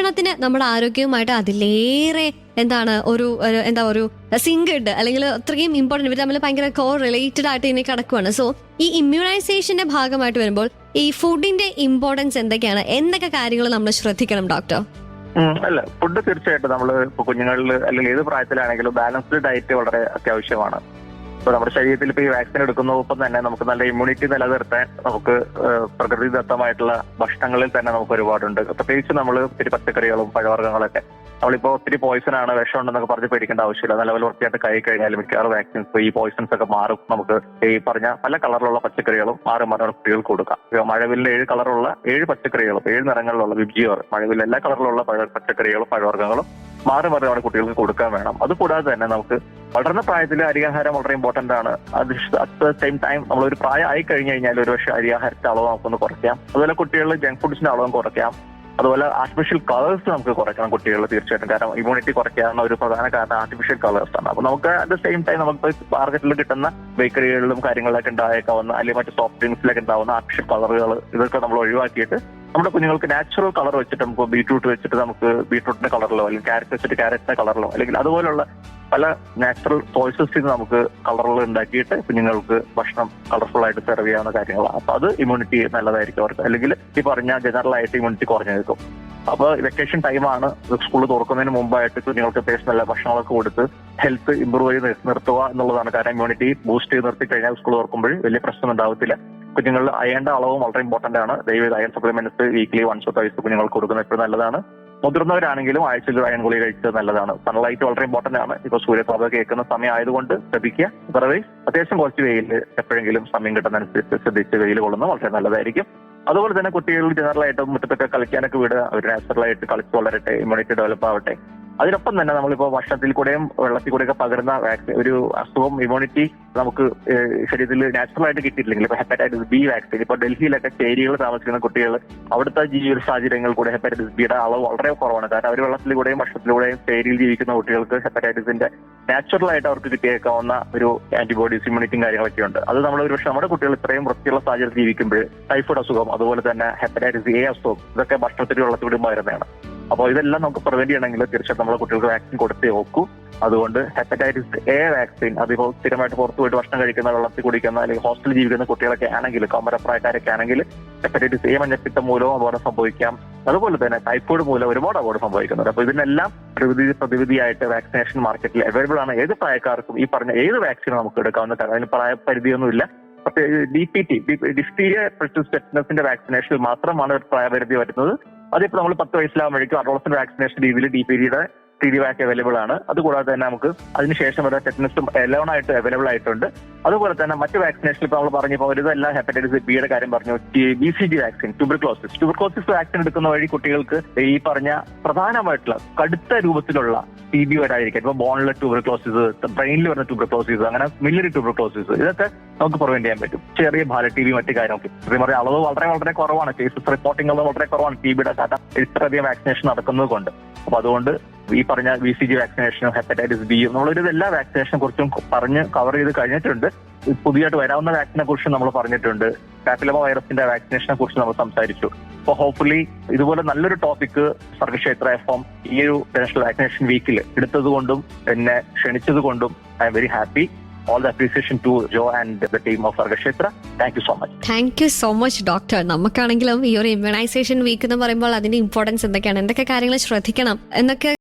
ഭക്ഷണത്തിന് നമ്മുടെ ആരോഗ്യവുമായിട്ട് അതിലേറെ എന്താണ് ഒരു എന്താ ഒരു സിങ്ക്ഡ് അല്ലെങ്കിൽ അത്രയും ഇമ്പോർട്ടന്റ് ഇവർ തമ്മിൽ ഭയങ്കര കോ റിലേറ്റഡ് ആയിട്ട് ഇനി കിടക്കുവാണ്. സോ ഈ ഇമ്മ്യൂണൈസേഷന്റെ ഭാഗമായിട്ട് വരുമ്പോൾ ഈ ഫുഡിന്റെ ഇമ്പോർട്ടൻസ് എന്തൊക്കെയാണ്? എന്തൊക്കെ കാര്യങ്ങൾ നമ്മൾ ശ്രദ്ധിക്കണം ഡോക്ടർ അല്ല ഫുഡ് തീർച്ചയായിട്ടും നമ്മൾ കുഞ്ഞുങ്ങളിൽ അല്ലെങ്കിൽ ഏത് പ്രായത്തിലാണെങ്കിലും ബാലൻസ്ഡ് ഡയറ്റ് വളരെ അത്യാവശ്യമാണ്. ഇപ്പൊ നമ്മുടെ ശരീരത്തിൽ ഇപ്പൊ ഈ വാക്സിൻ എടുക്കുന്നതോടൊപ്പം തന്നെ നമുക്ക് നല്ല ഇമ്മ്യൂണിറ്റി നിലനിർത്താൻ നമുക്ക് പ്രകൃതിദത്തമായിട്ടുള്ള ഭക്ഷണങ്ങളിൽ തന്നെ നമുക്ക് ഒരുപാടുണ്ട്. പ്രത്യേകിച്ച് നമ്മൾ ഒത്തിരി പച്ചക്കറികളും പഴവർഗങ്ങളൊക്കെ നമ്മളിപ്പോ ഒത്തിരി പോയിസൺ ആണ് വിഷം ഉണ്ടെന്നൊക്കെ പറഞ്ഞ് പേടിക്കേണ്ട ആവശ്യമില്ല. നല്ല പോലെ വൃത്തിയായിട്ട് കൈ കഴിഞ്ഞാൽ മിക്കവാറും വാക്സിൻസ് ഈ പോയിസൺസ് ഒക്കെ മാറും. നമുക്ക് ഈ പറഞ്ഞ പല കളറിലുള്ള പച്ചക്കറികളും മാറി മാറി കുട്ടികൾക്ക് കൊടുക്കാം. മഴവില്ലിൽ ഏഴ് കളറുള്ള ഏഴ് പച്ചക്കറികളും ഏഴ് നിറങ്ങളിലുള്ള വിബ്ജിയോർ മഴവിൽ എല്ലാ കളറിലുള്ള പച്ചക്കറികളും പഴവർഗങ്ങളും മാറി മാറി നമ്മുടെ കുട്ടികൾക്ക് കൊടുക്കാൻ വേണം. അത് കൂടാതെ തന്നെ നമുക്ക് വളർന്ന പ്രായത്തിൽ അരിയാഹാരം വളരെ ഇമ്പോർട്ടന്റ് ആണ്. അത് അറ്റ് ദ സെയിം ടൈം നമ്മൾ ഒരു പ്രായം ആയി കഴിഞ്ഞു കഴിഞ്ഞാൽ ഒരുപക്ഷെ അരിയാഹാരത്തിന്റെ അളവ് നമുക്കൊന്ന് കുറയ്ക്കാം. അതുപോലെ കുട്ടികളിൽ ജങ്ക് ഫുഡ്സിന്റെ അളവും കുറയ്ക്കാം. അതുപോലെ ആർട്ടിഫിഷ്യൽ കളേഴ്സ് നമുക്ക് കുറയ്ക്കണം കുട്ടികൾ തീർച്ചയായിട്ടും. കാരണം ഇമ്മ്യൂണിറ്റി കുറയ്ക്കാനുള്ള ഒരു പ്രധാന കാരണം ആർട്ടിഫിഷ്യൽ കളേഴ്സ് ആണ്. അപ്പൊ നമുക്ക് അറ്റ് ദ സെയിം ടൈം നമുക്ക് മാർക്കറ്റിൽ കിട്ടുന്ന ബേക്കറികളിലും കാര്യങ്ങളിലൊക്കെ ഉണ്ടായേക്കാവുന്ന അല്ലെങ്കിൽ മറ്റു സോഫ്റ്റ് ഡ്രിങ്ക്സിലൊക്കെ ഉണ്ടാവുന്ന ആർട്ടിഫിഷ്യൽ കളറുകൾ ഇതൊക്കെ നമ്മൾ ഒഴിവാക്കിയിട്ട് നമ്മുടെ കുഞ്ഞുങ്ങൾക്ക് നാച്ചുറൽ കളർ വെച്ചിട്ട് നമുക്ക് ബീട്രൂട്ട് വെച്ചിട്ട് നമുക്ക് ബീട്രൂട്ടിന്റെ കളറിലോ അല്ലെങ്കിൽ ക്യാരറ്റ് വെച്ചിട്ട് ക്യാരറ്റിന്റെ കളറിലോ അല്ലെങ്കിൽ അതുപോലുള്ള പല നാച്ചുറൽ സോഴ്സസിൽ നിന്ന് നമുക്ക് കളറുകൾ ഉണ്ടാക്കിയിട്ട് കുഞ്ഞുങ്ങൾക്ക് ഭക്ഷണം കളർഫുൾ ആയിട്ട് സെർവ് ചെയ്യാവുന്ന കാര്യങ്ങളാണ്. അപ്പൊ അത് ഇമ്മ്യൂണിറ്റി നല്ലതായിരിക്കും അവർക്ക്. അല്ലെങ്കിൽ ഈ പറഞ്ഞ ജനറൽ ആയിട്ട് ഇമ്മ്യൂണിറ്റി കുറഞ്ഞു നിൽക്കും. അപ്പൊ വെക്കേഷൻ ടൈമാണ് സ്കൂൾ തുറക്കുന്നതിന് മുമ്പായിട്ട് കുഞ്ഞുങ്ങൾക്ക് അത്യാവശ്യം നല്ല ഭക്ഷണങ്ങളൊക്കെ കൊടുത്ത് ഹെൽത്ത് ഇമ്പ്രൂവ് ചെയ്ത് നിർത്തുക എന്നുള്ളതാണ്. കാരണം ഇമ്മ്യൂണിറ്റി ബൂസ്റ്റ് ചെയ്ത് നിർത്തി കഴിഞ്ഞാൽ സ്കൂൾ തുറക്കുമ്പോൾ വലിയ പ്രശ്നം ഉണ്ടാവത്തില്ല. കുഞ്ഞുങ്ങളിൽ അയേണ്ട അളവും വളരെ ഇമ്പോർട്ടന്റ് ആണ്. ദയവേത് iron supplements weekly once twice കുഞ്ഞുങ്ങൾക്ക് കൊടുക്കുന്നത് എപ്പോഴും നല്ലതാണ്. മുതിർന്നവരാണെങ്കിലും ആഴ്ചയിൽ ഒരു അയൺ ഗുളി കഴിച്ചത് നല്ലതാണ്. സൺലൈറ്റ് വളരെ ഇമ്പോർട്ടന്റ് ആണ്. ഇപ്പൊ സൂര്യപാത കേൾക്കുന്ന സമയം ആയതുകൊണ്ട് ശ്രദ്ധിക്കുക. അതർവൈസ് അത്യാവശ്യം കുറച്ച് വെയിൽ എപ്പോഴെങ്കിലും സമയം കിട്ടുന്നതനുസരിച്ച് ശ്രദ്ധിച്ച് വെയിൽ കൊള്ളുന്നത് വളരെ നല്ലതായിരിക്കും. അതുപോലെ തന്നെ കുട്ടികൾ ജനറൽ ആയിട്ട് മുറ്റത്തൊക്കെ കളിക്കാനൊക്കെ വിടുക. അവർ നാച്ചുറൽ ആയിട്ട് കളിച്ച് വളരട്ടെ ഇമ്മ്യൂണിറ്റി ഡെവലപ്പ് ആവട്ടെ. അതിനൊപ്പം തന്നെ നമ്മളിപ്പോ ഭക്ഷണത്തിൽ കൂടെയും വെള്ളത്തിൽ കൂടെയൊക്കെ പകരുന്ന ഒരു അസുഖം ഇമ്മ്യൂണിറ്റി നമുക്ക് ശരീരത്തിൽ നാച്ചുറൽ ആയിട്ട് കിട്ടിയിട്ടില്ലെങ്കിൽ ഇപ്പൊ ഹെപ്പറ്റൈറ്റിസ് ബി വാക്സിൻ ഇപ്പൊ ഡൽഹിയിലൊക്കെ ചേരികൾ താമസിക്കുന്ന കുട്ടികൾ അവിടുത്തെ ജീവിത സാഹചര്യങ്ങൾ കൂടെ ഹെപ്പറ്റൈറ്റിസ് ബിയുടെ അളവ് വളരെ കുറവാണ്. കാരണം അവർ വെള്ളത്തിലൂടെയും ഭക്ഷണത്തിലൂടെയും ചേരിയിൽ ജീവിക്കുന്ന കുട്ടികൾക്ക് ഹെപ്പറ്റൈറ്റിസിന്റെ നാച്ചുറൽ ആയിട്ട് അവർക്ക് കിട്ടിയേക്കാവുന്ന ഒരു ആന്റിബോഡീസ് ഇമ്മ്യൂണിറ്റിയും കാര്യങ്ങളൊക്കെ ഉണ്ട് അത് നമ്മൾ ഒരു പക്ഷേ നമ്മുടെ കുട്ടികൾ ഇത്രയും വൃത്തിയുള്ള സാഹചര്യത്തിൽ ജീവിക്കുമ്പോൾ ടൈഫോയിഡ് അസുഖം അതുപോലെ തന്നെ ഹെപ്പറ്റൈറ്റിസ് എ അസുഖം ഇതൊക്കെ ഭക്ഷണത്തിൽ വെള്ളത്തിലൂടെ വരുന്നതാണ് അപ്പോൾ ഇതെല്ലാം നമുക്ക് പ്രിവെന്റ് ചെയ്യണമെങ്കിൽ തീർച്ചയായിട്ടും നമ്മുടെ കുട്ടികൾക്ക് വാക്സിൻ കൊടുത്തേ നോക്കൂ അതുകൊണ്ട് ഹെപ്പറ്റൈറ്റിസ് എ വാക്സിൻ അതിപ്പോ സ്ഥിരമായിട്ട് പുറത്തു പോയിട്ട് ഭക്ഷണം കഴിക്കുന്ന വെള്ളത്തിൽ കുടിക്കുന്ന അല്ലെങ്കിൽ ഹോസ്റ്റലിൽ ജീവിക്കുന്ന കുട്ടികളൊക്കെ ആണെങ്കിൽ കോമരപ്രായക്കാരൊക്കെ ആണെങ്കിൽ ഹെപ്പറ്റൈറ്റിസ് എ മഞ്ഞപ്പിത്തം മൂലവും അപകടം സംഭവിക്കാം. അതുപോലെ തന്നെ ടൈഫോയിഡ് മൂലം ഒരുപാട് അപകടം സംഭവിക്കുന്നുണ്ട്. അപ്പൊ ഇതിനെല്ലാം പ്രതിവിധി പ്രതിവിധിയായിട്ട് വാക്സിനേഷൻ മാർക്കറ്റിൽ അവൈലബിൾ ആണ്. ഏത് പ്രായക്കാർക്കും ഈ പറഞ്ഞ ഏത് വാക്സിൻ നമുക്ക് എടുക്കാവുന്ന അതിന് പ്രായപരിധിയൊന്നുമില്ല ഡി പി ടി ഡിഫ്തീരിയ ടെറ്റനസിന്റെ വാക്സിനേഷനിൽ മാത്രമാണ് പ്രായപരിധി വരുന്നത്. അതിപ്പോ നമ്മൾ പത്ത് വയസ്സിലാകുമ്പോഴേക്കും അഡോളസന്റ് വാക്സിനേഷൻ രീതിയിൽ ഡി പി ഡിയുടെ ടി ഡി വാക്ക് അവൈലബിൾ ആണ്. അതുകൂടാതെ തന്നെ നമുക്ക് അതിനുശേഷം വരെ ടെറ്റനസും എലോൺ ആയിട്ട് അവൈലബിൾ ആയിട്ടുണ്ട്. അതുപോലെ തന്നെ മറ്റ് വാക്സിനേഷൻ ഇപ്പൊ നമ്മൾ പറഞ്ഞപ്പോൾ ഒരു ഇതെല്ലാം ഹെപ്പറ്റൈറ്റിസ് ബിയുടെ കാര്യം പറഞ്ഞു. B C G vaccine tuberculosis tuberculosis vaccine എടുക്കുന്ന വഴി കുട്ടികൾക്ക് ഈ പറഞ്ഞ പ്രധാനമായിട്ടുള്ള കടുത്ത രൂപത്തിലുള്ള ടി ബി വരാതിരിക്കും ഇപ്പൊ ബോണിലെ ട്യൂബർക്ലോസിസ് ബ്രെയിനിൽ വരുന്ന ട്യൂബർക്ലോസിസ് അങ്ങനെ മില്ലറി ട്യൂബർക്ലോസിസ് ഇതൊക്കെ നമുക്ക് പ്രിവെന്റ് ചെയ്യാൻ പറ്റും. ചെറിയ ബാല ടി ബി മറ്റു കാര്യമൊക്കെ പറയാം അളവ് വളരെ വളരെ കുറവാണ്. കേസസ് റിപ്പോർട്ടിംഗ് അളവ് വളരെ കുറവാണ് ടി ബിയുടെ കാരണം ഇത്രയധികം വാക്സിനേഷൻ നടക്കുന്നത് കൊണ്ട് അപ്പൊ അതുകൊണ്ട് ഈ പറഞ്ഞ ബി സി ജി വാക്സിനേഷനും ഹെപ്പറ്റൈറ്റിസ് ബി എന്നുള്ളൊരു എല്ലാ വാക്സിനേഷനെ കുറിച്ചും പറഞ്ഞ് കവർ ചെയ്ത് കഴിഞ്ഞിട്ടുണ്ട്. പുതിയതായിട്ട് വരാവുന്ന വാക്സിനെ കുറിച്ചും നമ്മൾ പറഞ്ഞിട്ടുണ്ട്. പാപ്പിലമ വൈറസിന്റെ വാക്സിനേഷനെ കുറിച്ച് നമ്മൾ സംസാരിച്ചു. അപ്പൊ ഹോപ്പ്ഫുള്ളി ഇതുപോലെ നല്ലൊരു ടോപ്പിക് സർവക്ഷേത്ര എഫ് എം ഈ ഒരു നാഷണൽ വാക്സിനേഷൻ വീക്കിൽ എടുത്തത് കൊണ്ടും എന്നെ ക്ഷണിച്ചത് കൊണ്ടും I am very happy all the appreciation to Jo and the team of Sargakshetra thank you so much so much doctor നമുക്കാണെങ്കിലും ഈ ഒരു ഇമ്മ്യൂണൈസേഷൻ വീക്ക് എന്ന് പറയുമ്പോൾ അതിന്റെ ഇമ്പോർട്ടൻസ് എന്തൊക്കെയാണ്? എന്തൊക്കെ കാര്യങ്ങൾ ശ്രദ്ധിക്കണം? എന്നൊക്കെ